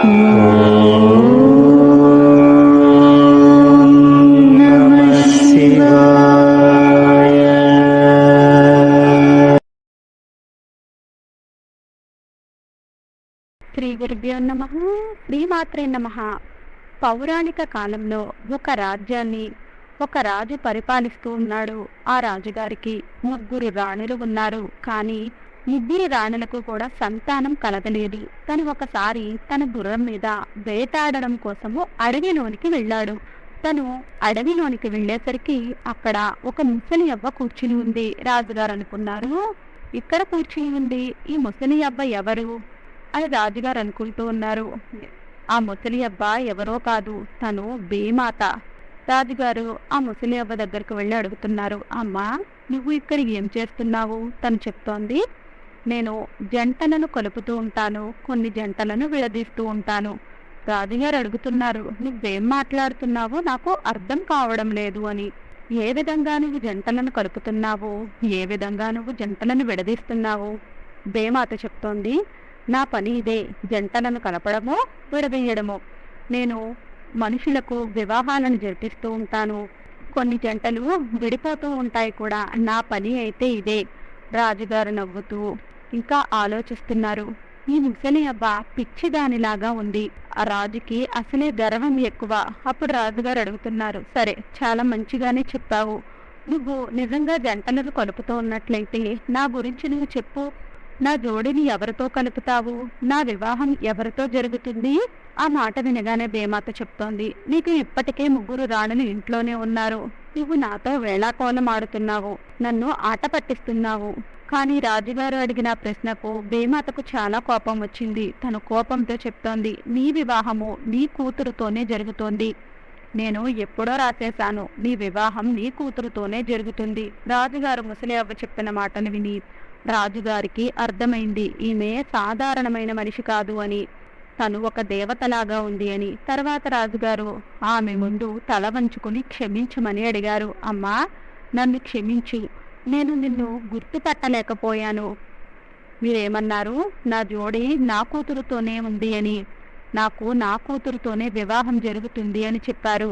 శ్రీ గురుభ్యో నమ. శ్రీమాత్రే నమ. పౌరాణిక కాలంలో ఒక రాజ్యాన్ని ఒక రాజు పరిపాలిస్తూ ఉన్నాడు. ఆ రాజుగారికి ముగ్గురు రాణులు ఉన్నారు. కానీ ముగ్గురు రాణులకు కూడా సంతానం కలగలేదు. తను ఒకసారి తన గుర్రం మీద వేటాడడం కోసము అడవిలోనికి వెళ్ళాడు. తను అడవిలోనికి వెళ్ళేసరికి అక్కడ ఒక ముసలి అవ్వ కూర్చుని ఉంది. రాజుగారు అనుకున్నారు ఇక్కడ కూర్చుని ఉంది. ఈ ముసలి అవ్వ ఎవరు? అని రాజుగారు అనుకుంటూ ఉన్నారు. ఆ ముసలి అబ్బ ఎవరో కాదు. తను భీమాత. రాజుగారు ఆ ముసలి అవ్వ దగ్గరకు వెళ్ళి అడుగుతున్నారు అమ్మా నువ్వు ఇక్కడ ఏం చేస్తున్నావు? తను చెప్తోంది నేను జంటలను కలుపుతూ ఉంటాను కొన్ని జంటలను విడదీస్తూ ఉంటాను. రాజుగారు అడుగుతున్నారు నువ్వేం మాట్లాడుతున్నావో నాకు అర్థం కావడం లేదు అని. ఏ విధంగా నువ్వు జంటలను కలుపుతున్నావు? ఏ విధంగా నువ్వు జంటలను విడదీస్తున్నావు? బేమాత చెప్తోంది? నా పని ఇదే జంటలను కలపడము విడదీయడము. నేను మనుషులకు వివాహాలను జరిపిస్తూ ఉంటాను. కొన్ని జంటలు విడిపోతూ ఉంటాయి కూడా నా పని అయితే ఇదే రాజుగారు నవ్వుతూ. ఇంకా ఆలోచిస్తున్నారు. ఈ ముసలి అబ్బ పిచ్చిదానిలాగా ఉంది. ఆ రాజుకి అసలే గర్వం ఎక్కువ. అప్పుడు రాజుగారు అడుగుతున్నారు సరే చాలా మంచిగానే చెప్పావు. నువ్వు నిజంగా జంటలను కలుపుతూ ఉన్నట్లయితే నా గురించి నువ్వు చెప్పు. నా జోడిని ఎవరితో కలుపుతావు? నా వివాహం ఎవరితో జరుగుతుంది? ఆ మాట వినగానే బేమాత చెప్తోంది నీకు ఇప్పటికే ముగ్గురు రాణులు ఇంట్లోనే ఉన్నారు. నువ్వు నాతో వేళాకోలం ఆడుతున్నావు నన్ను ఆట పట్టిస్తున్నావు. కానీ రాజుగారు అడిగిన ప్రశ్నకు భీమాతకు చాలా కోపం వచ్చింది. తను కోపంతో చెప్తోంది నీ వివాహము నీ కూతురుతోనే జరుగుతోంది. నేను ఎప్పుడో రాసేశాను నీ వివాహం నీ కూతురుతోనే జరుగుతుంది. రాజుగారు ముసలి అవ్వ చెప్పిన మాటను విని రాజుగారికి అర్థమైంది ఈమె సాధారణమైన మనిషి కాదు అని. తను ఒక దేవతలాగా ఉంది అని. తర్వాత రాజుగారు ఆమె ముందు తల వంచుకుని క్షమించమని అడిగారు. అమ్మా నన్ను క్షమించు. నేను నిన్ను గుర్తుపట్టలేకపోయాను. మీరేమన్నారు? నా జోడి నా కూతురుతోనే ఉంది అని. నాకు నా కూతురుతోనే వివాహం జరుగుతుంది అని చెప్పారు.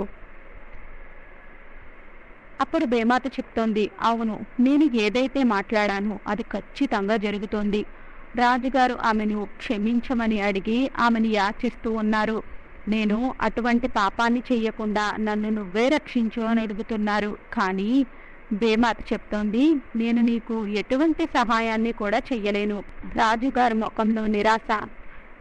అప్పుడు బేమాత చెప్తోంది అవును నేను ఏదైతే మాట్లాడానో అది ఖచ్చితంగా జరుగుతోంది. రాజుగారు ఆమెను క్షమించమని అడిగి ఆమెను యాచిస్తూ ఉన్నారు. నేను అటువంటి పాపాన్ని చెయ్యకుండా నన్ను నువ్వే రక్షించు అని అడుగుతున్నారు. కానీ బేమాత చెప్తోంది నేను నీకు ఎటువంటి సహాయాన్ని కూడా చెయ్యలేను. రాజుగారి ముఖంలో నిరాశ.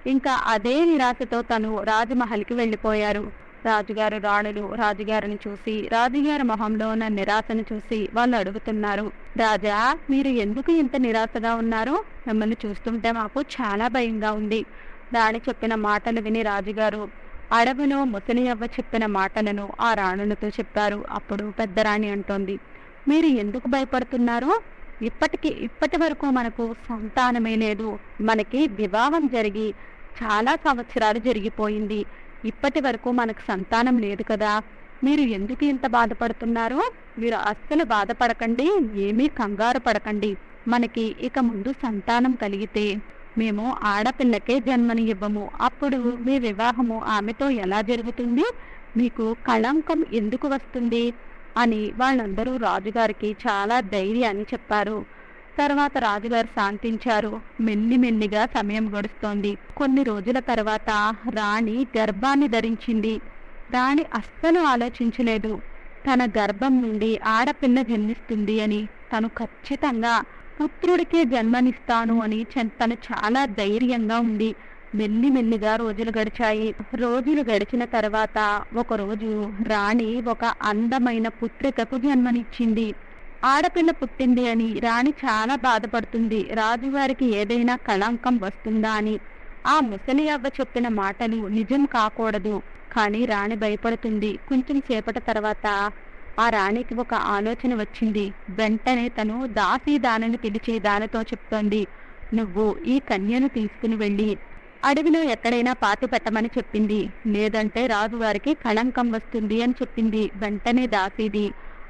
ఇంకా అదే నిరాశతో తను రాజమహల్కి వెళ్ళిపోయారు. రాజుగారు రాణులు రాజుగారిని చూసి రాజుగారి మొహంలో ఉన్న నిరాశను చూసి వాళ్ళు అడుగుతున్నారు రాజా మీరు ఎందుకు ఇంత నిరాశగా ఉన్నారు? మిమ్మల్ని చూస్తుంటే మాకు చాలా భయంగా ఉంది. రాణి చెప్పిన మాటలు విని రాజుగారు అడవిలో ముసలి అవ్వ చెప్పిన మాటలను ఆ రాణులతో చెప్పారు. అప్పుడు పెద్ద రాణి అంటోంది మీరు ఎందుకు భయపడుతున్నారు ఇప్పటికి ఇప్పటి వరకు మనకు సంతానమే లేదు. మనకి వివాహం జరిగి చాలా సంవత్సరాలు జరిగిపోయింది. ఇప్పటి వరకు మనకు సంతానం లేదు కదా. మీరు ఎందుకు ఇంత బాధపడుతున్నారు మీరు అస్సలు బాధపడకండి ఏమీ కంగారు పడకండి. మనకి ఇక ముందు సంతానం కలిగితే మేము ఆడపిల్లకే జన్మని ఇవ్వము అప్పుడు మీ వివాహము ఆమెతో ఎలా జరుగుతుంది? మీకు కళంకం ఎందుకు వస్తుంది? అని వాళ్ళందరూ రాజుగారికి చాలా ధైర్యాన్ని చెప్పారు. తర్వాత రాజుగారు శాంతించారు. మెల్లిమెల్లిగా సమయం గడుస్తోంది. కొన్ని రోజుల తర్వాత రాణి గర్భాన్ని ధరించింది. రాణి అస్సలు ఆలోచించలేదు. తన గర్భం నుండి ఆడపిల్ల జన్మిస్తుంది అని తను ఖచ్చితంగా పుత్రుడికే జన్మనిస్తాను అని తను చాలా ధైర్యంగా ఉంది. మెల్లిమెల్లిగా రోజులు గడిచాయి. రోజులు గడిచిన తర్వాత ఒకరోజు రాణి ఒక అందమైన పుత్రికకు జన్మనిచ్చింది. ఆడపిల్ల పుట్టింది అని రాణి చాలా బాధపడుతుంది. రాజుగారికి ఏదైనా కళంకం వస్తుందా అని. ఆ ముసలి అవ్వ చెప్పిన మాటలు నిజం కాకూడదు. కానీ రాణి భయపడుతుంది. కొంచెం సేపటి తర్వాత ఆ రాణికి ఒక ఆలోచన వచ్చింది. వెంటనే తను దాసీ దానిని పిలిచి దానితో చెప్తోంది. నువ్వు ఈ కన్యను తీసుకుని వెళ్ళి అడవిలో ఎక్కడైనా పాతి పెట్టమని చెప్పింది. లేదంటే రాజువారికి కళంకం వస్తుంది అని చెప్పింది. వెంటనే దాసీది.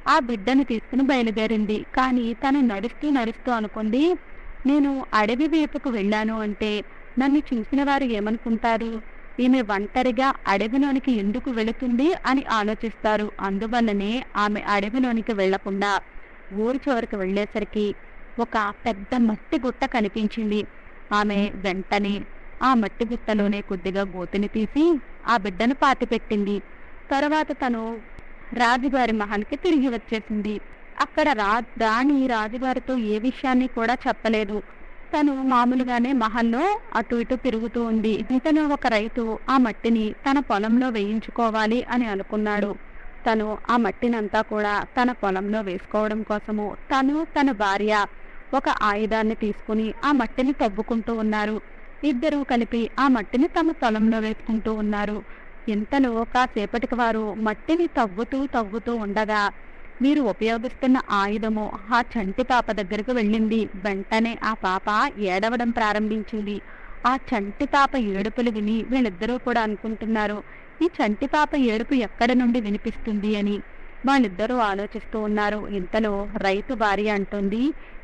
ఆ బిడ్డను తీసుకుని బయలుదేరింది. కానీ తను నడుస్తూ నడుస్తూ అనుకుంది నేను అడవి వైపుకు వెళ్ళాను అంటే నన్ను చూసిన వారు ఏమనుకుంటారు? ఈమె ఒంటరిగా అడవిలోనికి ఎందుకు వెళుతుంది అని ఆలోచిస్తారు. అందువల్లనే ఆమె అడవిలోనికి వెళ్ళకుండా ఊరి చివరికి వెళ్ళేసరికి ఒక పెద్ద మట్టి గుట్ట కనిపించింది. ఆమె వెంటనే ఆ మట్టి గుట్టలోనే కొద్దిగా గోతిని తీసి ఆ బిడ్డను పాతిపెట్టింది తర్వాత తను రాజుగారి మహల్కి తిరిగి వచ్చేసింది. అక్కడ రా రాణి రాజుగారితో ఏ విషయాన్ని కూడా చెప్పలేదు. తను మామూలుగానే మహల్లో అటు ఇటు తిరుగుతూ ఉంది. ఇతను ఒక రైతు. ఆ మట్టిని తన పొలంలో వేయించుకోవాలి అని అనుకున్నాడు. తను ఆ మట్టినంతా కూడా తన పొలంలో వేసుకోవడం కోసము తను తన భార్య ఒక ఆయుధాన్ని తీసుకుని ఆ మట్టిని తవ్వుకుంటూ ఉన్నారు. ఇద్దరూ కలిపి ఆ మట్టిని తమ స్థలంలో వేసుకుంటూ ఉన్నారు. ఇంతలో కాసేపటికి వారు మట్టిని తవ్వుతూ తవ్వుతూ ఉండగా మీరు ఉపయోగిస్తున్న ఆయుధము ఆ చంటి పాప దగ్గరకు వెళ్ళింది. వెంటనే ఆ పాప ఏడవడం ప్రారంభించింది. ఆ చంటి పాప ఏడుపులు విని వీళ్ళిద్దరూ కూడా అనుకుంటున్నారు ఈ చంటి పాప ఏడుపు ఎక్కడ నుండి వినిపిస్తుంది అని. వాళ్ళిద్దరూ ఆలోచిస్తూ ఉన్నారు. ఇంతలో రైతు భార్య అంటుంది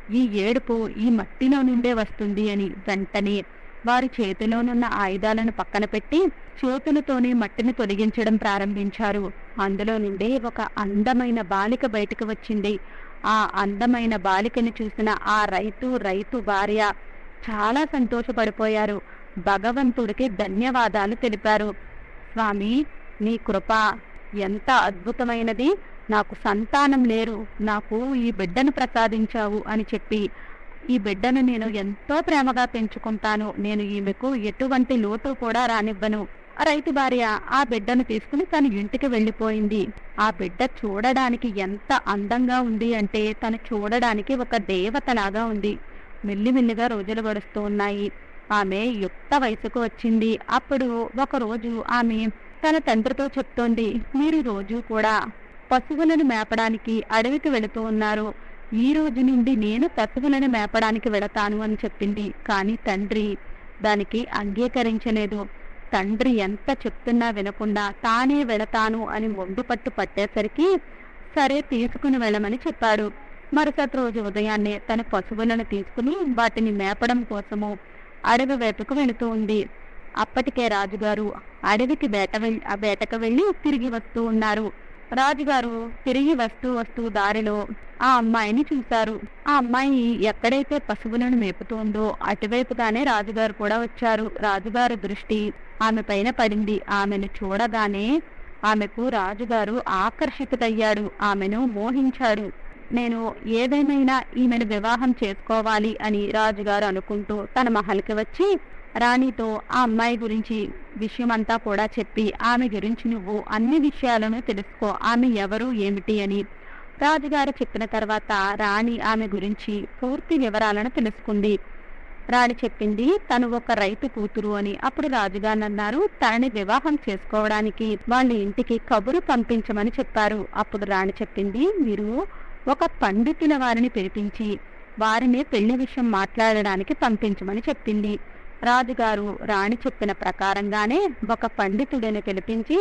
ఈ ఏడుపు ఈ మట్టిలో నుండే వస్తుంది అని. వెంటనే వారి చేతిలోనున్న ఆయుధాలను పక్కన పెట్టి చేతులతోనే మట్టిని తొలగించడం ప్రారంభించారు. అందులో నుండి ఒక అందమైన బాలిక బయటకు వచ్చింది. ఆ అందమైన బాలికను చూసిన ఆ రైతు రైతు భార్య చాలా సంతోషపడిపోయారు. భగవంతుడికి ధన్యవాదాలు తెలిపారు. స్వామి నీ కృప ఎంత అద్భుతమైనది! నాకు సంతానం లేరు. నాకు ఈ బిడ్డను ప్రసాదించావు అని చెప్పి ఈ బిడ్డను నేను ఎంతో ప్రేమగా పెంచుకుంటాను. నేను ఈమెకు ఎటువంటి లోటు కూడా రానివ్వను. రైతు భార్య ఆ బిడ్డను తీసుకుని తన ఇంటికి వెళ్ళిపోయింది. ఆ బిడ్డ చూడడానికి ఎంత అందంగా ఉంది అంటే తను చూడడానికి ఒక దేవతలాగా ఉంది. మెల్లిమెల్లిగా రోజులు గడుస్తూ ఉన్నాయి. ఆమె యుక్త వయసుకు వచ్చింది. అప్పుడు ఒకరోజు ఆమె తన తండ్రితో చెప్తోంది మీరు రోజు కూడా పశువులను మేపడానికి అడవికి వెళుతూ ఉన్నారు. ఈ రోజు నుండి నేను పశువులను మేపడానికి వెళతాను అని చెప్పింది. కానీ తండ్రి దానికి అంగీకరించలేదు. తండ్రి ఎంత చెప్తున్నా వినకుండా తానే వెళతాను అని మొండు పట్టు పట్టేసరికి సరే తీసుకుని వెళ్ళమని చెప్పాడు. మరుసటి రోజు ఉదయాన్నే తన పశువులను తీసుకుని వాటిని మేపడం కోసము అడవి వైపుకు వెళుతూ ఉంది. అప్పటికే రాజుగారు అడవికి వేట వెళ్ళి ఆ వేటకు వెళ్ళి తిరిగి వస్తూ ఉన్నారు. రాజుగారు తిరిగి వస్తూ వస్తూ దారిలో ఆ అమ్మాయిని చూశారు. ఆ అమ్మాయి ఎక్కడైతే పశువులను మేపుతోందో అటువైపుగానే రాజుగారు కూడా వచ్చారు. రాజుగారి దృష్టి ఆమె పైన పడింది. ఆమెను చూడగానే ఆమెకు రాజుగారు ఆకర్షితుడయ్యాడు. ఆమెను మోహించాడు. నేను ఏదేమైనా ఈమెను వివాహం చేసుకోవాలి అని రాజుగారు అనుకుంటూ తన మహల్కి వచ్చి రాణితో ఆ అమ్మాయి గురించి విషయమంతా కూడా చెప్పి ఆమె గురించి నువ్వు అన్ని విషయాలను తెలుసుకో ఆమె ఎవరు ఏమిటి అని రాజుగారు చెప్పిన తర్వాత రాణి ఆమె గురించి పూర్తి వివరాలను తెలుసుకుంది. రాణి చెప్పింది తను ఒక రైతు కూతురు అని. అప్పుడు రాజుగారు అన్నారు తనని వివాహం చేసుకోవడానికి వాళ్ళ ఇంటికి కబురు పంపించమని చెప్పారు. అప్పుడు రాణి చెప్పింది మీరు ఒక పండితుల వారిని పిలిపించి వారిని పెళ్ళి విషయం మాట్లాడడానికి పంపించమని చెప్పింది. రాజుగారు రాణి చెప్పిన ప్రకారంగానే ఒక పండితుడిని పిలిపించి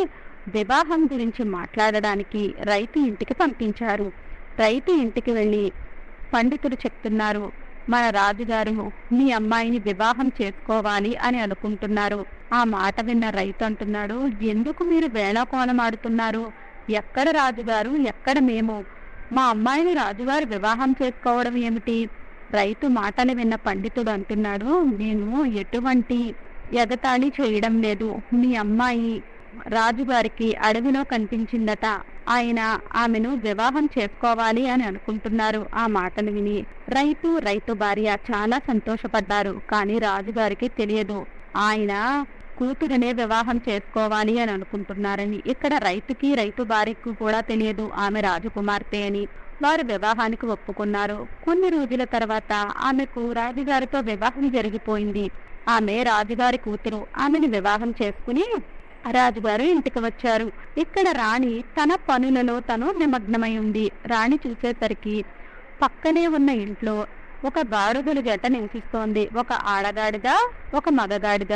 వివాహం గురించి మాట్లాడడానికి రైతు ఇంటికి పంపించారు. రైతు ఇంటికి వెళ్ళి పండితుడు చెప్తున్నారు మన రాజుగారు మీ అమ్మాయిని వివాహం చేసుకోవాలి అని అనుకుంటున్నారు. ఆ మాట విన్న రైతు అంటున్నాడు ఎందుకు మీరు వేళాకోళం ఆడుతున్నారు ఎక్కడ రాజుగారు? ఎక్కడ మేము? మా అమ్మాయిని రాజుగారు వివాహం చేసుకోవడం ఏమిటి? రైతు మాటలు విన్న పండితుడు అంటున్నాడు నేను ఎటువంటి ఎగతాళి చేయడం లేదు. మీ అమ్మాయి రాజుగారికి అడవిలో కనిపించిందట. ఆయన ఆమెను వివాహం చేసుకోవాలి అని అనుకుంటున్నారు. ఆ మాటలు విని రైతు రైతు భార్య చాలా సంతోషపడ్డారు. కానీ రాజుగారికి తెలియదు. ఆయన కూతురునే వివాహం చేసుకోవాలి అని అనుకుంటున్నారని. ఇక్కడ రైతుకి రైతు భార్యకు కూడా తెలియదు. ఆమె రాజకుమార్తె అని. వారు వివాహానికి ఒప్పుకున్నారు. కొన్ని రోజుల తర్వాత ఆమెకు రాజుగారితో వివాహం జరిగిపోయింది. ఆమె రాజుగారి కూతురు ఆమెను వివాహం చేసుకుని రాజుగారు ఇంటికి వచ్చారు. ఇక్కడ రాణి తన పనులలో తను నిమగ్నమై ఉంది. రాణి చూసేసరికి పక్కనే ఉన్న ఇంట్లో ఒక గారుదుల జట నివసిస్తోంది. ఒక ఆడగాడిద ఒక మగగాడిద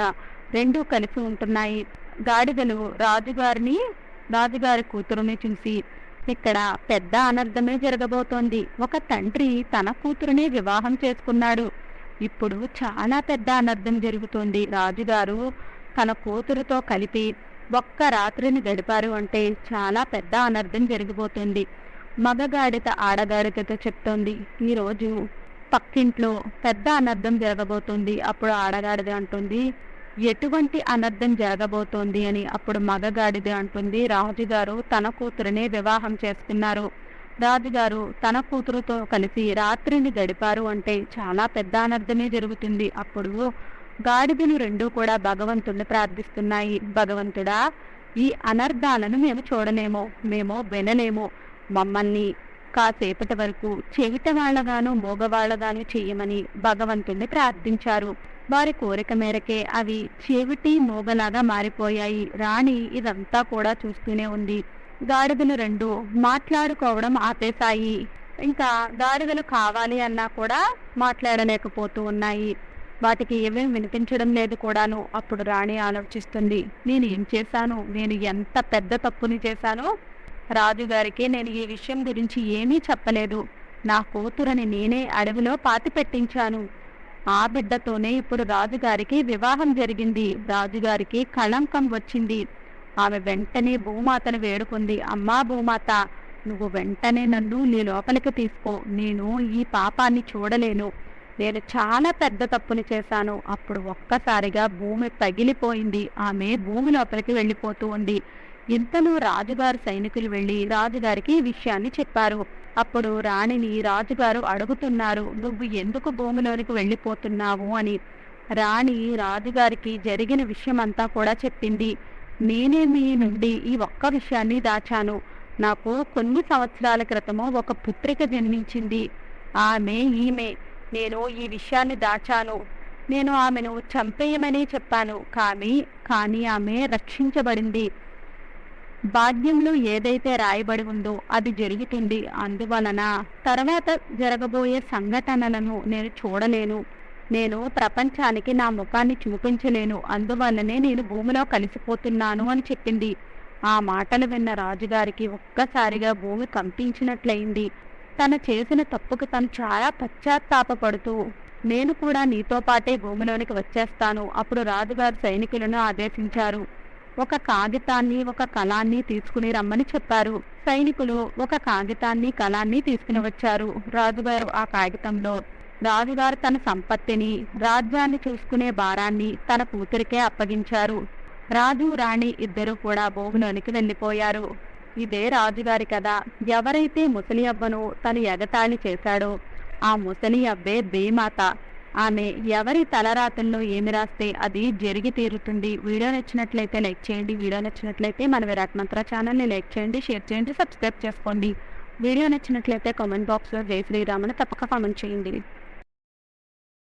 రెండు కలిసి ఉంటున్నాయి. గాడిదలు రాజుగారిని రాజుగారి కూతురుని చూసి ఇక్కడ పెద్ద అనర్థమే జరగబోతోంది. ఒక తండ్రి తన కూతురుని వివాహం చేసుకున్నాడు. ఇప్పుడు చాలా పెద్ద అనర్థం జరుగుతోంది. రాజుగారు తన కూతురుతో కలిపి ఒక్క రాత్రిని గడిపారు అంటే చాలా పెద్ద అనర్థం జరిగిపోతుంది మగగాడిత ఆడగాడితతో చెప్తోంది ఈరోజు పక్కింట్లో పెద్ద అనర్థం జరగబోతుంది. అప్పుడు ఆడగాడిద అంటుంది. ఎటువంటి అనర్థం జరగబోతోంది అని అప్పుడు మగగాడిది అంటుంది. రాజుగారు తన కూతురునే వివాహం చేసుకున్నారు రాజుగారు తన కూతురుతో కలిసి రాత్రిని గడిపారు అంటే చాలా పెద్ద అనర్థమే జరుగుతుంది. అప్పుడు గాడిదను రెండూ కూడా భగవంతుణ్ణి ప్రార్థిస్తున్నాయి. భగవంతుడా ఈ అనర్థాలను మేము చూడలేము మేము వినలేము. మమ్మల్ని కాసేపటి వరకు చెవిట వాళ్ళగాను మోగవాళ్ళగాను చేయమని భగవంతుణ్ణి ప్రార్థించారు. వారి కోరిక మేరకే అవి చెవిటి మోగలాగా మారిపోయాయి. రాణి ఇదంతా కూడా చూస్తూనే ఉంది. గాడిదలు రెండు మాట్లాడుకోవడం ఆపేశాయి. ఇంకా గాడిదలు కావాలి అన్నా కూడా మాట్లాడలేకపోతూ ఉన్నాయి. వాటికి ఏమేం వినిపించడం లేదు కూడాను. అప్పుడు రాణి ఆలోచిస్తుంది నేను ఏం చేశాను? నేను ఎంత పెద్ద తప్పుని చేశానో? రాజుగారికి నేను ఈ విషయం గురించి ఏమీ చెప్పలేదు. నా కూతురని నేనే అడవిలో పాతి పెట్టించాను ఆ బిడ్డతోనే ఇప్పుడు రాజుగారికి వివాహం జరిగింది. రాజుగారికి కళంకం వచ్చింది. ఆమె వెంటనే భూమాతను వేడుకుంది. అమ్మా భూమాత నువ్వు వెంటనే నన్ను నీ లోపలికి తీసుకో. నేను ఈ పాపాన్ని చూడలేను. నేను చాలా పెద్ద తప్పుని చేశాను. అప్పుడు ఒక్కసారిగా భూమి పగిలిపోయింది. ఆమె భూమి లోపలికి వెళ్ళిపోతూ ఉంది. ఇంతలో రాజుగారు సైనికులు వెళ్ళి రాజుగారికి ఈ విషయాన్ని చెప్పారు. అప్పుడు రాణిని రాజుగారు అడుగుతున్నారు నువ్వు ఎందుకు భూమిలోనికి వెళ్ళిపోతున్నావు? అని. రాణి రాజుగారికి జరిగిన విషయం అంతా కూడా చెప్పింది. నేనే మీ నుండి ఈ ఒక్క విషయాన్ని దాచాను? నాకు కొన్ని సంవత్సరాల క్రితము ఒక పుత్రిక జన్మించింది. ఆమె ఈమె నేను ఈ విషయాన్ని దాచాను. నేను ఆమెను చంపేయమని చెప్పాను. కానీ కానీ ఆమె రక్షించబడింది. భాగ్యంలో ఏదైతే రాయబడి ఉందో అది జరుగుతుంది. అందువలన తర్వాత జరగబోయే సంఘటనలను నేను చూడలేను. నేను ప్రపంచానికి నా ముఖాన్ని చూపించలేను. అందువల్లనే నేను భూమిలో కలిసిపోతున్నాను అని చెప్పింది. ఆ మాటలు విన్న రాజుగారికి ఒక్కసారిగా భూమి కంపించినట్లయింది. తను చేసిన తప్పుకు తను చాలా పశ్చాత్తాపపడుతూ నేను కూడా నీతో పాటే భూమిలోనికి వచ్చేస్తాను. అప్పుడు రాజుగారు సైనికులను ఆదేశించారు. ఒక కాగితాన్ని ఒక కళాన్ని తీసుకుని రమ్మని చెప్పారు. సైనికులు ఒక కాగితాన్ని కళాన్ని తీసుకుని వచ్చారు. రాజుగారు ఆ కాగితంలో రాజుగారు తన సంపత్తిని రాజ్యాన్ని చూసుకునే భారాన్ని తన కూతురికే అప్పగించారు. రాజు రాణి ఇద్దరూ కూడా భూమిలోనికి వెళ్ళిపోయారు. ఇదే రాజుగారి కదా ఎవరైతే ముసలి అవ్వను తను ఎగతాళి చేశాడో ఆ ముసలి అవ్వే భీమాత. ఆమె ఎవరి తలరాతల్లో ఏమి రాస్తే అది జరిగి తీరుతుంది. వీడియో నచ్చినట్లయితే లైక్ చేయండి. వీడియో నచ్చినట్లయితే మన విరాట్ మంత్ర ఛానల్ని లైక్ చేయండి షేర్ చేయండి సబ్స్క్రైబ్ చేసుకోండి. వీడియో నచ్చినట్లయితే కామెంట్ బాక్స్లో జై శ్రీరామని తప్పక కామెంట్ చేయండి.